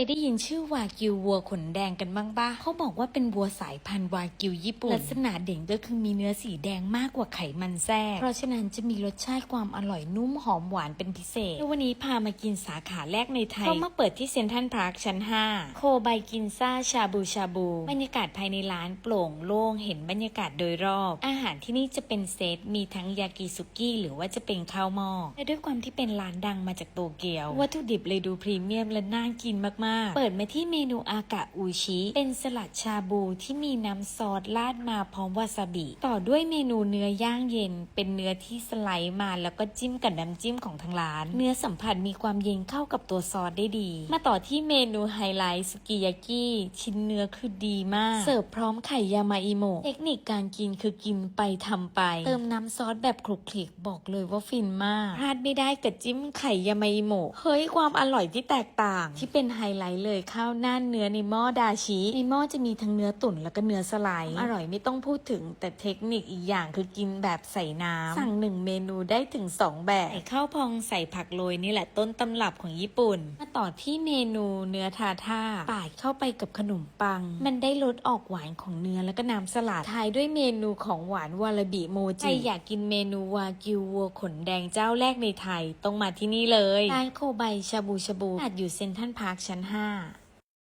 ยได้ยินชื่อวากิววัวขนแดงกันบ้างปะเขาบอกว่าเป็นวัวสายพันธุ์วากิวญี่ปุ่น ลักษณะเด่นก็คือมีเนื้อสีแดงมากกว่าไขมันแทรก เพราะฉะนั้นจะมีรสชาติความอร่อยนุ่มหอมหวานเป็นพิเศษแล้ววันนี้พามากินสาขาแรกในไทย เขามาเปิดที่เซ็นทรัลพาร์คชั้น 5 โคไบกินซ่าชาบูชาบู บรรยากาศภายในร้านโปร่งโล่งเห็นบรรยากาศโดยรอบ อาหารที่นี่จะเป็นเซตมีทั้งยากิสุกี้หรือว่าจะเป็นข้าวหม้อและด้วยความที่เป็นร้านดังมาจากโตเกียววัตถุดิบเลยดูพรีเมียมและน่ากินมากๆ เปิดมาที่เมนูอากะอูชิ เป็นสลัดชาบูที่มีน้ำซอสราดมาพร้อมวาซาบิ ต่อด้วยเมนูเนื้อย่างเย็น เป็นเนื้อที่สไลด์มาแล้วก็จิ้มกับน้ำจิ้มของทางร้าน เนื้อสัมผัสมีความเย็นเข้ากับตัวซอสได้ดี มาต่อที่เมนูไฮไลท์สุกิยากิชิ้นเนื้อคือดีมาก เสิร์ฟพร้อมไข่ยามาอิโมะเทคนิคการกินคือกินไปทำไป เติมน้ำซอสแบบคลุกคลิกบอกเลยว่าฟินมากพลาดไม่ได้กับจิ้มไข่ยามาอิโมะเฮ้ยความอร่อยที่แตกต่างที่เป็นไฮไลท์เลยข้าวหน้าเนื้อในหม้อดาชิในหม้อจะมีทั้งเนื้อตุ๋นแล้วก็เนื้อสไลด์อร่อยไม่ต้องพูดถึงแต่เทคนิคอีกอย่างคือกินแบบใส่น้ำสั่งหนึ่งเมนูได้ถึง 2 แบบใส่ข้าวพองใส่ผักโรยนี่แหละต้นตำรับของญี่ปุ่น มาต่อที่เมนูเนื้อทาท่าปาดเข้าไปกับขนมปัง มันได้รสออกหวานของเนื้อแล้วก็น้ำสลัดท้ายด้วยเมนูของหวานวาลาบิโมจิใครอยากกินเมนูวากิววัวขนแดงเจ้าแรกในไทยต้องมาที่นี่เลยร้านโคไบชาบูชาบูอาจอยู่เซ็นทรัลพาร์คชั้น五。